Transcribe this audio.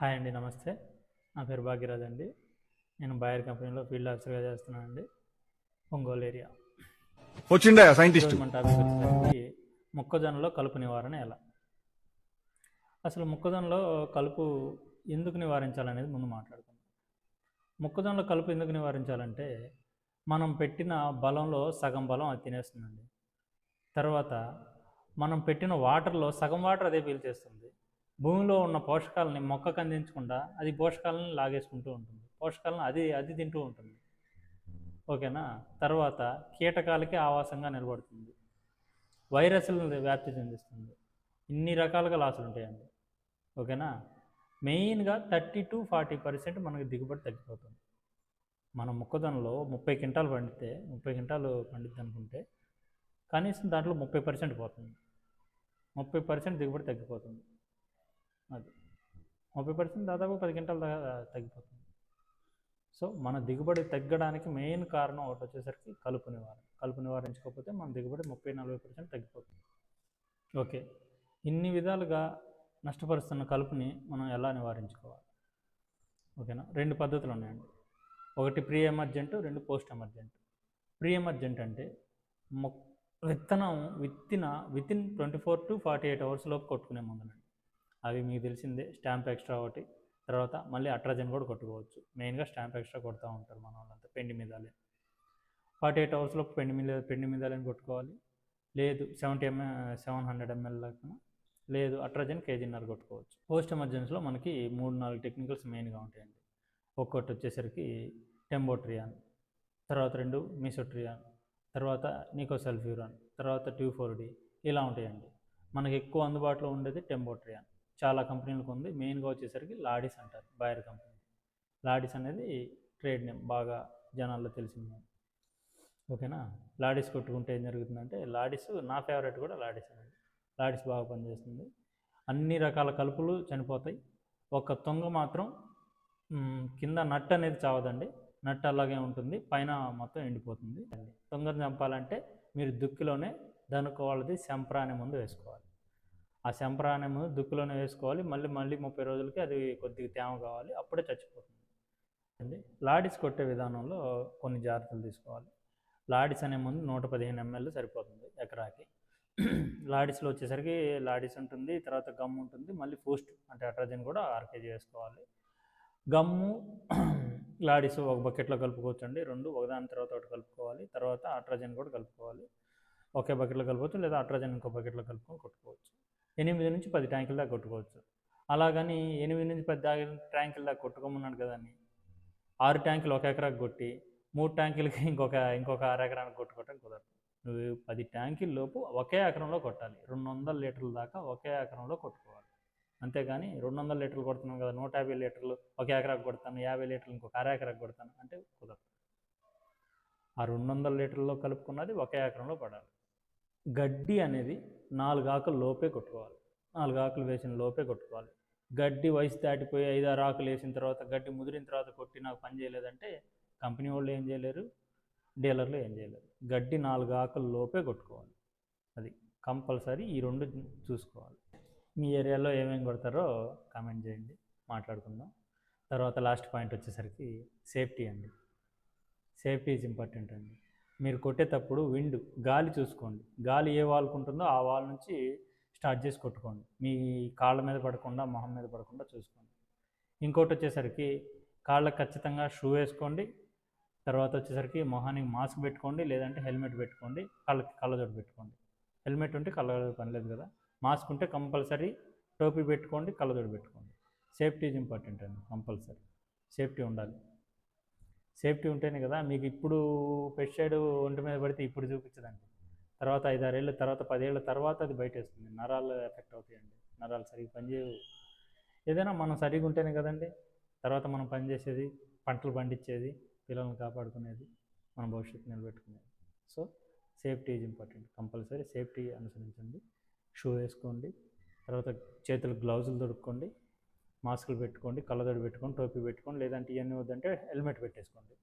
Hi అండి నమస్తే. నా పేరు భాగ్యరాజ్ అండి. నేను బాయర్ కంపెనీలో ఫీల్డ్ ఆఫీసర్గా చేస్తున్నానండి. ఒంగోలు ఏరియా. వచ్చిండా సైంటిస్ట్? మన టాపిక్ వచ్చేసరికి మొక్కజొన్నలో కలుపు నివారణ ఎలా? అసలు మొక్కజొన్నలో కలుపు ఎందుకు నివారించాలనేది ముందు మాట్లాడుకుందాం. మొక్కజొన్నలో కలుపు ఎందుకు నివారించాలంటే మనం పెట్టిన బలంలో సగం బలం అది తినేస్తుందండి. తర్వాత మనం పెట్టిన వాటర్లో సగం వాటర్ అదే పీల్చేస్తుంది భూమిలో ఉన్న పోషకాలని మొక్కకు అందించకుండా అది పోషకాలను లాగేసుకుంటూ ఉంటుంది. పోషకాలను అది అది తింటూ ఉంటుంది. ఓకేనా? తర్వాత కీటకాలకి ఆవాసంగా నిలబడుతుంది. వైరస్లను వ్యాప్తి చెందిస్తుంది. ఇన్ని రకాలుగా లాసులు ఉంటాయండి. ఓకేనా? మెయిన్గా థర్టీ టు ఫార్టీ పర్సెంట్ మనకి దిగుబడి తగ్గిపోతుంది. మన మొక్కజొన్నలో ముప్పై క్వింటాలు పండితే ముప్పై క్వింటాలు పండిద్ది అనుకుంటే కనీసం దాంట్లో ముప్పై పర్సెంట్ పోతుంది. ముప్పై పర్సెంట్ దిగుబడి తగ్గిపోతుంది. అది. ముప్పై పర్సెంట్ దాదాపు పది గంటల దాకా తగ్గిపోతుంది. సో మన దిగుబడి తగ్గడానికి మెయిన్ కారణం ఒకటి వచ్చేసరికి కలుపు నివారణ. కలుపు నివారించకపోతే మన దిగుబడి ముప్పై నలభై పర్సెంట్ తగ్గిపోతుంది. ఓకే. ఇన్ని విధాలుగా నష్టపరుస్తున్న కలుపుని మనం ఎలా నివారించుకోవాలి? ఓకేనా? రెండు పద్ధతులు ఉన్నాయండి. ఒకటి ప్రీ ఎమర్జెంట్ రెండు పోస్ట్ ఎమర్జెంట్. ప్రీ ఎమర్జెంట్ అంటే మొ విత్తనం విత్తిన within twenty four to forty eight hours లోపు కొట్టుకునే మందులండి. అవి మీకు తెలిసిందే స్టాంప్ ఎక్స్ట్రా ఒకటి. తర్వాత మళ్ళీ అట్రాజన్ కూడా కొట్టుకోవచ్చు. మెయిన్గా స్టాంప్ ఎక్స్ట్రా కొడుతూ ఉంటారు మన వాళ్ళంతా పెండి మీదాలే. ఫార్టీ ఎయిట్ అవర్స్లో పెండి మీద పెండి మీదాలని కొట్టుకోవాలి. లేదు seventy ML seven hundred ML దాకా. లేదు అట్రాజన్ కేజీన్నర కొట్టుకోవచ్చు. పోస్ట్ ఎమర్జెన్సీలో మనకి మూడు నాలుగు టెక్నికల్స్ మెయిన్గా ఉంటాయండి. ఒక్కొక్కటి వచ్చేసరికి టెంబోట్రియాన్ తర్వాత రెండు మిసోట్రియాన్ తర్వాత నికోసల్ఫ్యూరాన్ తర్వాత ట్యూఫోర్డి ఇలా ఉంటాయండి. మనకి ఎక్కువ అందుబాటులో ఉండేది టెంబోట్రియాన్. చాలా కంపెనీలకు ఉంది. మెయిన్గా వచ్చేసరికి లాడీస్ అంటారు బాయర్ కంపెనీ. లాడిస్ అనేది ట్రేడ్ నేమ్ బాగా జనాల్లో తెలిసింది ఓకేనా? లాడీస్ కొట్టుకుంటే ఏం జరుగుతుందంటే లాడీస్ నా ఫేవరెట్ కూడా లాడీస్ అనేది. లాడీస్ బాగా పనిచేస్తుంది. అన్ని రకాల కలుపులు చనిపోతాయి. ఒక తొంగ మాత్రం కింద నట్ అనేది చావదండి. నట్ అలాగే ఉంటుంది. పైన మొత్తం ఎండిపోతుంది. తొంగను చంపాలంటే మీరు దుక్కిలోనే దనుకోవాలది శంప్రా అనే ముందు వేసుకోవాలి. ఆ శంప్రాణము దుక్కులోనే వేసుకోవాలి. మళ్ళీ మళ్ళీ ముప్పై రోజులకి అది కొద్దిగా తేమ కావాలి. అప్పుడే చచ్చిపోతుంది. అండి లాడిస్ కొట్టే విధానంలో కొన్ని జాగ్రత్తలు తీసుకోవాలి. లాడిస్ అనే ముందు నూట పదిహేను ఎంఎల్ సరిపోతుంది ఎకరాకి. లాడిస్లో వచ్చేసరికి లాడిస్ ఉంటుంది తర్వాత గమ్ ఉంటుంది మళ్ళీ పోస్ట్ అంటే అట్రాజన్ కూడా ఆర్కేజీ వేసుకోవాలి. గమ్ము లాడిస్ ఒక బకెట్లో కలుపుకోవచ్చండి. రెండు ఒకదాని తర్వాత ఒకటి కలుపుకోవాలి. తర్వాత అట్రాజన్ కూడా కలుపుకోవాలి. ఒకే బకెట్లో కలుపుకోవచ్చు లేదా అట్రాజన్ ఇంకో బకెట్లో కలుపుకొని కొట్టుకోవచ్చు. ఎనిమిది నుంచి పది ట్యాంకుల దాకా కొట్టుకోవచ్చు. అలాగని ఎనిమిది నుంచి పది దాకా ట్యాంకుల దాకా కొట్టుకోమన్నాడు కదండి ఆరు ట్యాంకులు ఒక ఎకరాకు కొట్టి మూడు ట్యాంకులకి ఇంకొక ఇంకొక ఆరు ఎకరానికి కొట్టుకోవటం కుదరదు. నువ్వు పది ట్యాంకుల లోపు ఒకే ఎకరంలో కొట్టాలి. రెండు వందల లీటర్ల దాకా ఒకే ఎకరంలో కొట్టుకోవాలి. అంతేగాని రెండు వందల లీటర్లు కొడుతున్నాం కదా నూట యాభై లీటర్లు ఒక ఎకరాకు కొడతాను యాభై లీటర్లు ఇంకొక అర ఎకరాకు కొడతాను అంటే కుదరదు. ఆ రెండు వందల లీటర్లో కలుపుకున్నది ఒకే ఎకరంలో పడాలి. గడ్డి అనేది నాలుగు ఆకులు లోపే కొట్టుకోవాలి. నాలుగు ఆకులు వేసిన లోపే కొట్టుకోవాలి. గడ్డి వయసు దాటిపోయి ఐదారు ఆరు ఆకులు వేసిన తర్వాత గడ్డి ముదిరిన తర్వాత కొట్టి నాకు పని చేయలేదంటే కంపెనీ వాళ్ళు ఏం చేయలేరు డీలర్లు ఏం చేయలేరు. గడ్డి నాలుగు ఆకులు లోపే కొట్టుకోవాలి. అది కంపల్సరీ ఈ రెండు చూసుకోవాలి. మీ ఏరియాలో ఏమేమి కొడతారో కామెంట్ చేయండి మాట్లాడుకుందాం. తర్వాత లాస్ట్ పాయింట్ వచ్చేసరికి సేఫ్టీ అండి. సేఫ్టీ ఈజ్ ఇంపార్టెంట్ అండి. మీరు కొట్టేటప్పుడు విండ్ గాలి చూసుకోండి. గాలి ఏ వాల్కు ఆ వాల్ నుంచి స్టార్ట్ చేసి కొట్టుకోండి. మీ కాళ్ళ మీద పడకుండా మొహం మీద పడకుండా చూసుకోండి. ఇంకోటి వచ్చేసరికి కాళ్ళకు ఖచ్చితంగా షూ వేసుకోండి. తర్వాత వచ్చేసరికి మొహానికి మాస్క్ పెట్టుకోండి లేదంటే హెల్మెట్ పెట్టుకోండి కళ్ళకి కళ్ళజోడు పెట్టుకోండి. హెల్మెట్ ఉంటే కళ్ళజోడు పని లేదు కదా. మాస్క్ ఉంటే కంపల్సరీ టోపీ పెట్టుకోండి కళ్ళజోడు పెట్టుకోండి. సేఫ్టీ ఈజ్ ఇంపార్టెంట్ అండి కంపల్సరీ. సేఫ్టీ ఉండాలి. సేఫ్టీ ఉంటేనే కదా మీకు ఇప్పుడు పెస్టిసైడ్ ఒంటి మీద పడితే ఇప్పుడు చూపించదండి. తర్వాత ఐదారేళ్ళ తర్వాత పదేళ్ళ తర్వాత అది బయట వేస్తుంది నరాలు ఎఫెక్ట్ అవుతాయండి. నరాలు సరిగ్గా పనిచేయవు. ఏదైనా మనం సరిగా ఉంటేనే కదండి. తర్వాత మనం పనిచేసేది పంటలు పండించేది పిల్లల్ని కాపాడుకునేది మన భవిష్యత్తు నిలబెట్టుకునేది. So safety is important. Compulsory safety అనుసరించండి. షూ వేసుకోండి. తర్వాత చేతులు గ్లౌజులు దొరుకుకోండి. మాస్కులు పెట్టుకోండి కళ్ళజోడు పెట్టుకోండి టోపీ పెట్టుకోండి లేదంటే ఇవన్నీ వద్దంటే హెల్మెట్ పెట్టేసుకోండి.